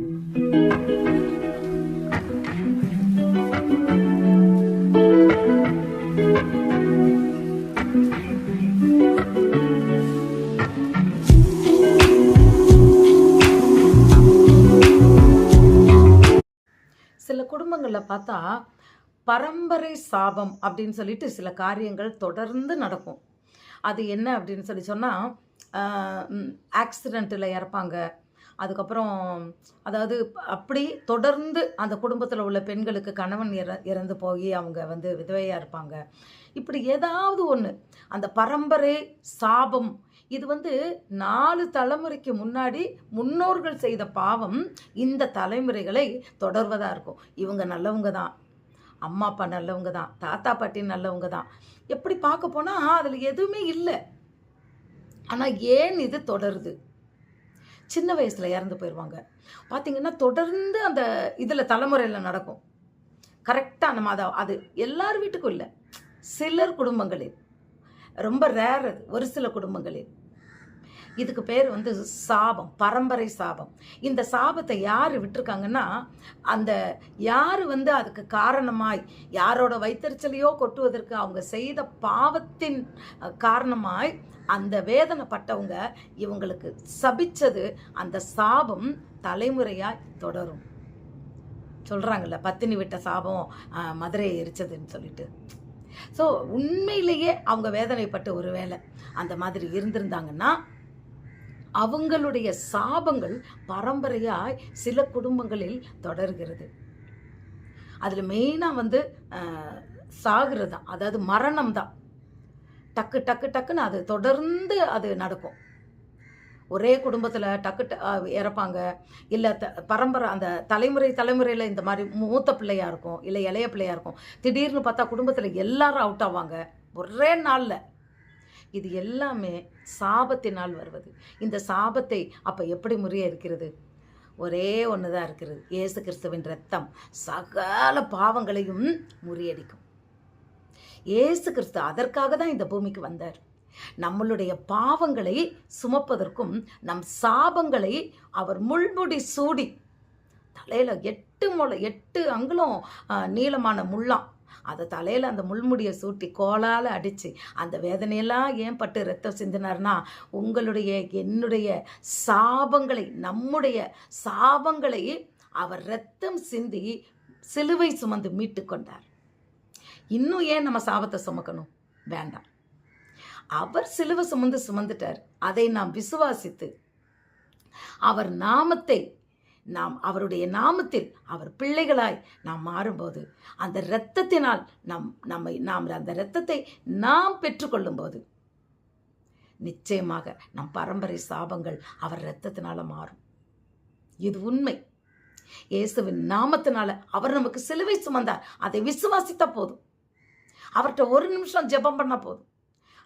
சில குடும்பங்களில் பார்த்தா பரம்பரை சாபம் அப்படின்னு சொல்லிட்டு சில காரியங்கள் தொடர்ந்து நடக்கும். அது என்ன அப்படின்னு சொல்லி சொன்னால் ஆக்சிடெண்ட்டில் இறப்பாங்க. அதுக்கப்புறம் அதாவது அப்படி தொடர்ந்து அந்த குடும்பத்தில் உள்ள பெண்களுக்கு கணவன் இற இறந்து போய் அவங்க வந்து விதவையாக இருப்பாங்க. இப்படி ஏதாவது ஒன்று அந்த பரம்பரை சாபம் இது வந்து நாலு தலைமுறைக்கு முன்னாடி முன்னோர்கள் செய்த பாவம் இந்த தலைமுறைகளை தொடர்வதாக இருக்கும். இவங்க நல்லவங்க தான் அம்மா அப்பா நல்லவங்க தான் தாத்தா பாட்டி நல்லவங்க தான். எப்படி பார்க்க போனால் அதில் எதுவுமே இல்லை. ஆனால் ஏன் இது தொடருது? சின்ன வயசில் இறந்து போயிடுவாங்க பார்த்தீங்கன்னா தொடர்ந்து அந்த இதில் தலைமுறையில் நடக்கும். கரெக்டாக நம்ம அதை அது எல்லார் வீட்டுக்கும் இல்லை. சிலர் குடும்பங்களில். ரொம்ப ரேர் அது. ஒரு சில குடும்பங்களில். இதுக்கு பேர் வந்து சாபம் பரம்பரை சாபம். இந்த சாபத்தை யார் விட்டுருக்காங்கன்னா அந்த யார் வந்து அதுக்கு காரணமாய் யாரோட வைத்தறிச்சலையோ கொட்டுவதற்கு அவங்க செய்த பாவத்தின் காரணமாய் அந்த வேதனைப்பட்டவங்க இவங்களுக்கு சபிச்சது அந்த சாபம் தலைமுறையாக தொடரும். சொல்கிறாங்கல்ல பத்தினி விட்ட சாபம் மதுரையை எரிச்சதுன்னு சொல்லிட்டு. ஸோ உண்மையிலேயே அவங்க வேதனைப்பட்டு ஒரு வேளை. அந்த மாதிரி இருந்திருந்தாங்கன்னா அவங்களுடைய சாபங்கள் பரம்பரையாய் சில குடும்பங்களில் தொடர்கிறது. அதில் மெயினாக வந்து சாகிறது தான். அதாவது மரணம் தான். டக்கு டக்கு டக்குன்னு அது தொடர்ந்து அது நடக்கும். ஒரே குடும்பத்தில் டக்கு ட- இறப்பாங்க. இல்லை த பரம்பரை அந்த தலைமுறை தலைமுறையில் இந்த மாதிரி மூத்த பிள்ளையாக இருக்கும் இல்லை இளைய பிள்ளையாக இருக்கும். திடீர்னு பார்த்தா குடும்பத்தில் எல்லாரும் அவுட் ஆவாங்க. ஒரே நாளில். இது எல்லாமே சாபத்தினால் வருவது. இந்த சாபத்தை அப்போ எப்படி முறிய இருக்கிறது? ஒரே ஒன்று தான் இருக்கிறது. இயேசு கிறிஸ்துவின் ரத்தம் சகல பாவங்களையும் முறியடிக்கும். இயேசு கிறிஸ்து அதற்காக தான் இந்த பூமிக்கு வந்தார். நம்மளுடைய பாவங்களை சுமப்பதற்கும் நம் சாபங்களை அவர் முள்முடி சூடி தலையில் எட்டு முளை எட்டு அங்குலம் நீளமான முள்ளாம் அதை தலையில் அந்த முள்முடியை சூட்டி கோலால் அடித்து அந்த வேதனையெல்லாம் ஏன் பட்டு ரத்தம் சிந்தினார்னா உங்களுடைய என்னுடைய சாபங்களை நம்முடைய சாபங்களை அவர் ரத்தம் சிந்தி சிலுவை சுமந்து மீட்டு கொண்டார். இன்னும் ஏன் நம்ம சாபத்தை சுமக்கணும்? வேண்டாம். அவர் சிலுவை சுமந்து சுமந்துட்டார். அதை நாம் விசுவாசித்து அவர் நாமத்தை நாம் அவருடைய நாமத்தில் அவர் பிள்ளைகளாய் நாம் மாறும்போது அந்த இரத்தத்தினால் நம் நம்மை நாம் அந்த இரத்தத்தை நாம் பெற்றுக்கொள்ளும்போது நிச்சயமாக நம் பரம்பரை சாபங்கள் அவர் இரத்தத்தினால மாறும். இது உண்மை. இயேசுவின் நாமத்தினால அவர் நமக்கு சிலுவை சுமந்தார். அதை விசுவாசித்த போதும். அவர்கிட்ட ஒரு நிமிஷம் ஜெபம் பண்ண போதும்.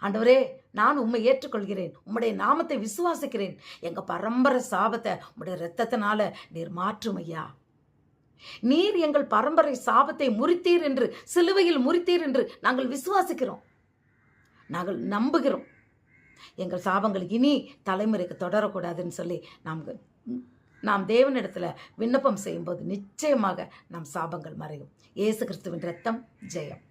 ஆண்டவரே நான் உம்மை ஏற்றுக்கொள்கிறேன். உம்முடைய நாமத்தை விசுவாசிக்கிறேன். எங்கள் பரம்பரை சாபத்தை உம்முடைய இரத்தத்தினால நீர் மாற்றும் ஐயா. நீர் எங்கள் பரம்பரை சாபத்தை முறித்தீர் என்று சிலுவையில் முறித்தீர் என்று நாங்கள் விசுவாசிக்கிறோம். நாங்கள் நம்புகிறோம். எங்கள் சாபங்கள் இனி தலைமுறைக்கு தொடரக்கூடாதுன்னு சொல்லி நாம் நாம் தேவனிடத்தில் விண்ணப்பம் செய்யும்போது நிச்சயமாக நம் சாபங்கள் மறையும். ஏசு கிறிஸ்துவின் ரத்தம் ஜெயம்.